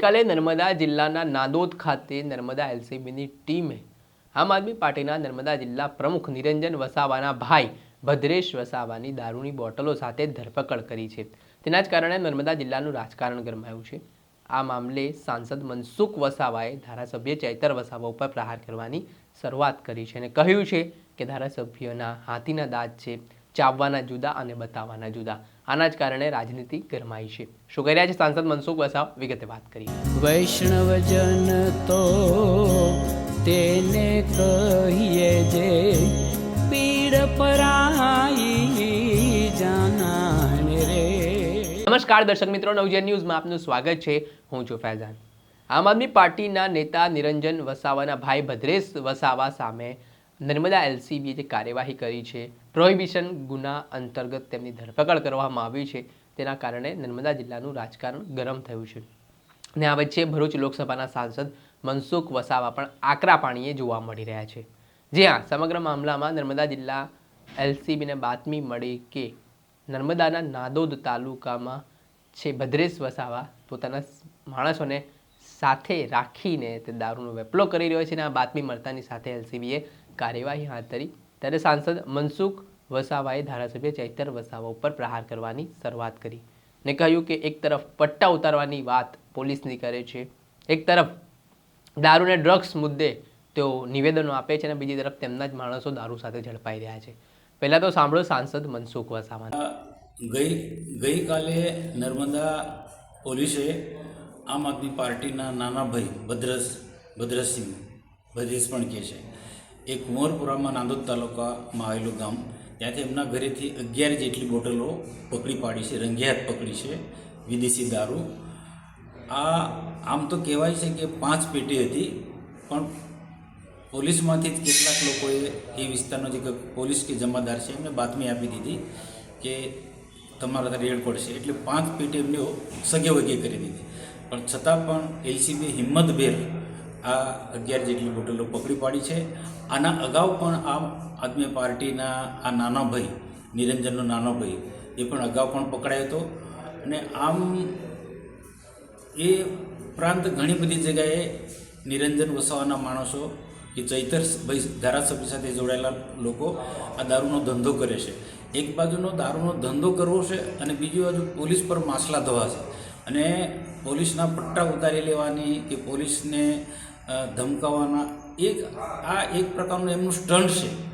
ગઈકાલે નર્મદા જિલ્લાના નાદોદ ખાતે નર્મદા એલસીબીની ટીમે આમ આદમી પાર્ટીના નર્મદા જિલ્લા પ્રમુખ નિરંજન વસાવાના ભાઈ ભદ્રેશ વસાવાની દારૂની બોટલો સાથે ધરપકડ કરી છે. તેના જ કારણે નર્મદા જિલ્લાનું રાજકારણ ગરમાયું છે. આ મામલે સાંસદ મનસુખ વસાવાએ ધારાસભ્ય ચૈતર વસાવા ઉપર પ્રહાર કરવાની શરૂઆત કરી છે અને કહ્યું છે કે ધારાસભ્યના હાથીના દાંત છે. ચાવવાના જુદા અને બતાવવાના જુદા. આના જ કારણે રાજનીતિ ગરમાઈ છે. શું કહી રહ્યા છે સાંસદ મનસુખ વસાવ? વિગતે વાત કરી વૈષ્ણવજન તો તેને કહીએ જે પીડ પરાઈ જાનાને રે. નમસ્કાર દર્શક મિત્રો નવજન ન્યૂઝમાં આપનું સ્વાગત છે. હું છું ફૈઝાન. આમ આદમી પાર્ટીના નેતા નિરંજન વસાવાના ભાઈ ભદ્રેશ વસાવા સામે નર્મદા એલસીબીએ જે કાર્યવાહી કરી છે પ્રોહિબિશન ગુના અંતર્ગત તેમની ધરપકડ કરવામાં આવી છે. તેના કારણે નર્મદા જિલ્લાનું રાજકારણ ગરમ થયું છે. ને આ વચ્ચે ભરૂચ લોકસભાના સાંસદ મનસુખ વસાવા પણ આકરા પાણીએ જોવા મળી રહ્યા છે. જે હા, સમગ્ર મામલામાં નર્મદા જિલ્લા એલસીબીને બાતમી મળી કે નર્મદાના નાદોદ તાલુકામાં છે ભદ્રેશ વસાવા. પોતાના માણસોને સાથે રાખીને તે દારૂનો વેપલો કરી રહ્યો છે અને આ બાતમી મળતાની સાથે એલસીબીએ કાર્યવાહી હાથ ધરી ત્યારે સાંસદ મનસુખ વસાવાએ ધારાસભ્ય ચૈતર વસાવા ઉપર પ્રહાર કરવાની શરૂઆત કરી ને કહ્યું કે એક તરફ પટ્ટા ઉતારવાની વાત પોલીસની કરે છે, એક તરફ દારૂ ને ડ્રગ્સ મુદ્દે તેઓ નિવેદનો આપે છે અને બીજી તરફ તેમના જ માણસો દારૂ સાથે ઝડપાઈ રહ્યા છે. પહેલાં તો સાંભળો સાંસદ મનસુખ વસાવા ગઈ, ગઈકાલે નર્મદા પોલીસે આમ આદમી પાર્ટીના નાના ભાઈ ભદ્રસ, ભદ્રસિંહ, ભદ્રેશ પણ કહે છે. એ કુંવરપુરામાં નાંદોદ તાલુકામાં આવેલું ગામ. ત્યાંથી એમના ઘરેથી અગિયાર જેટલી બોટલો પકડી પાડી છે રંગિયાત પકડી છે, વિદેશી દારૂ. આ આમ તો કહેવાય છે કે પાંચ પેટી હતી, પણ પોલીસમાંથી જ કેટલાક લોકોએ એ વિસ્તારનો જે પોલીસ કે જમાદાર છે, એમને બાતમી આપી દીધી કે તમારા ત્યાં રેડ પડશે. એટલે પાંચ પેટી એમને સગે વગે કરી દીધી. પણ છતાં પણ એલસીબી હિંમતભેર આ અગિયાર જેટલી બોટલો પકડી પાડી છે. આના અગાઉ પણ આમ આદમી પાર્ટીના આ નાનો ભાઈ, નિરંજનનો નાનો ભાઈ, એ પણ અગાઉ પણ પકડાયો હતો. અને આમ એ ઉપરાંત ઘણી બધી જગ્યાએ નિરંજન વસાવાના માણસો કે ચૈતર ભાઈ ધારાસભ્ય સાથે જોડાયેલા લોકો આ દારૂનો ધંધો કરે છે. એક બાજુનો દારૂનો ધંધો કરવો છે અને બીજી બાજુ પોલીસ પર માસલા ધોવા છે. અને પોલીસના પટ્ટા ઉતારી લેવાની કે પોલીસને અ, ધમકાવવાના એક આ એક પ્રકારનું એમનું સ્ટન્ટ છે.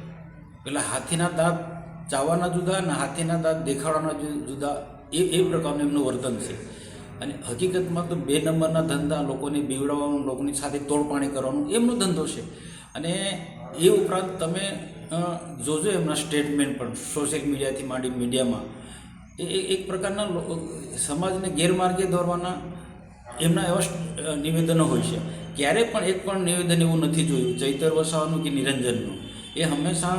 પેલા હાથીના દાંત ચાવવાના જુદા અને હાથીના દાંત દેખાડવાના જુદા. એ એ પ્રકારનું એમનું વર્તન છે. અને હકીકતમાં તો બે નંબરના ધંધા લોકોને બીવડાવવાનું લોકોની સાથે તોડપાણી કરવાનું એમનો ધંધો છે. અને એ ઉપરાંત તમે જોજો એમના સ્ટેટમેન્ટ પણ સોશિયલ મીડિયાથી માંડી મીડિયામાં. એ- એક પ્રકારના સમાજને ગેરમાર્ગે દોરવાના એમના એવા નિવેદનો હોય છે. ક્યારે પણ એક પણ નિવેદન એવું નથી જોયું, ચૈતર વસાવાનું કે નિરંજનનું. એ હંમેશા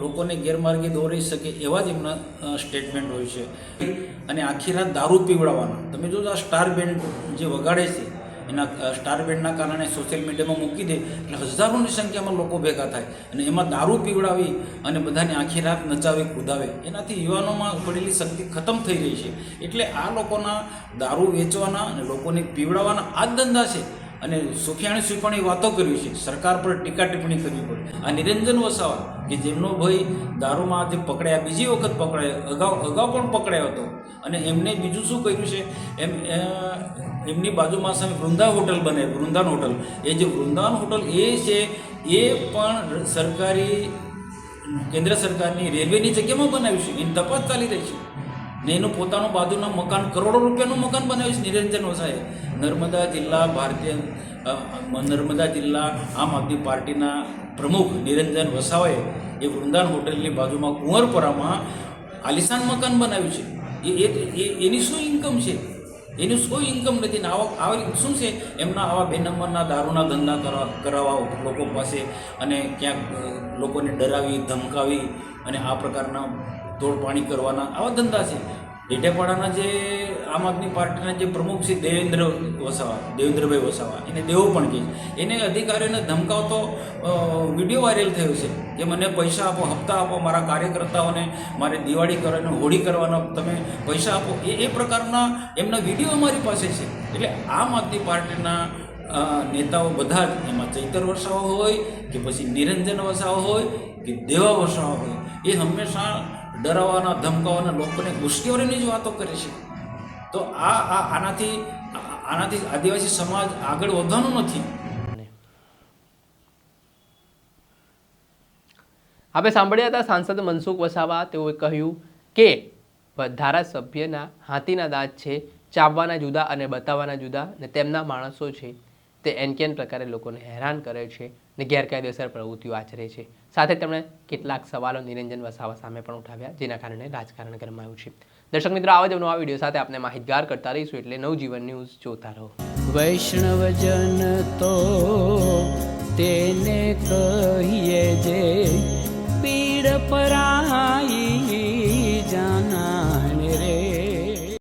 લોકોને ગેરમાર્ગે દોરી શકે એવા જ એમના સ્ટેટમેન્ટ હોય છે. અને આખી રાત દારૂ પીવડાવવાના. તમે જો આ સ્ટાર બેન્ડ જે વગાડે છે, એના સ્ટાર બેન્ડના કારણે સોશિયલ મીડિયામાં મૂકી દે, એટલે હજારોની સંખ્યામાં લોકો ભેગા થાય. અને એમાં દારૂ પીવડાવી અને બધાને આખી રાત નચાવી, કૂદાવે. એનાથી યુવાનોમાં પડેલી શક્તિ ખતમ થઈ રહી છે. એટલે આ લોકોના દારૂ વેચવાના અને લોકોને પીવડાવવાના આ ધંધા છે. અને સુખ્યાણસી પણ એ વાતો કરવી છે. સરકાર પર ટીકા ટિપ્પણી કરવી પડે. આ નિરંજન વસાવા, કે જેમનો ભાઈ દારૂમાં જે પકડાયા, બીજી વખત પકડાયો, અગાઉ અગાઉ પણ પકડાયો હતો. અને એમને બીજું શું કર્યું છે? એમ એમની બાજુમાં સામે વૃંદા હોટલ બને વૃંદાન હોટલ. એ જે વૃંદાન હોટલ એ છે, એ પણ સરકારી, કેન્દ્ર સરકારની રેલવેની જગ્યામાં બનાવ્યું છે. એની તપાસ ચાલી રહી છે. ને એનું પોતાનું બાજુના મકાન કરોડો રૂપિયાનું મકાન બનાવ્યું છે નિરંજન વસાએ નર્મદા જિલ્લા ભારતીય નર્મદા જિલ્લા આમ આદમી પાર્ટીના પ્રમુખ નિરંજન વસાવાએ એ વૃંદાન હોટલની બાજુમાં કુંવરપરામાં આલિશાન મકાન બનાવ્યું છે. એ, એ- એની શું ઇન્કમ છે? એનું કોઈ ઇન્કમ નથી? ને આવા, આવી શું છે? એમના આવા બે નંબરના દારૂના ધંધા કરવા કરાવવા લોકો પાસે અને ક્યાંક લોકોને ડરાવી, ધમકાવી અને આ પ્રકારના તોડપાણી કરવાના આવા ધંધા છે. ડેટેપાડાના જે આમ આદમી પાર્ટીના જે પ્રમુખ છે દેવેન્દ્ર વસાવા, દેવેન્દ્રભાઈ વસાવા, એને દેવો પણ કહે છે. એને અધિકારીઓને ધમકાવતો વીડિયો વાયરલ થયો છે કે મને પૈસા આપો, હપ્તા આપો, મારા કાર્યકર્તાઓને મારે દિવાળી કરવાની, હોળી કરવાનો, તમે પૈસા આપો એ એ પ્રકારના એમના વીડિયો અમારી પાસે છે એટલે આમ આદમી પાર્ટીના નેતાઓ બધા જ એમાં ચૈતર વસાવા હોય, કે પછી નિરંજન વસાવા હોય, કે દેવા વસાવા હોય, એ હંમેશા ડરાવવાના ધમકાવાના લોકોને ઉશ્કેરવાની જ વાતો કરે છે. તો આ આનાથી આનાથી આદિવાસી સમાજ આગળ વધવાનો નથી. આપણે સાંભળ્યા હતા સાંસદ મનસુખ વસાવા તેઓએ કહ્યું કે ધારાસભ્યના હાથીના દાંત છે, ચાવવાના જુદા અને બતાવવાના જુદા ને તેમના માણસો છે. તે એનકેન પ્રકારે લોકોને હેરાન કરે છે ને ગેરકાયદેસર પ્રવૃત્તિઓ આચરે છે. સાથે તેમણે કેટલાક સવાલો નિરંજન વસાવા સામે પણ ઉઠાવ્યા, જેના કારણે રાજકારણ ગરમાયું છે. દર્શક મિત્રો, આવા જ નવા વીડિયો સાથે આપણે માહિતગાર કરતા રહીશું એટલે નવજીવન ન્યૂઝ જોતા રહો. વૈષ્ણવજન તો તેને કહીએ જે પીડ પરાઈ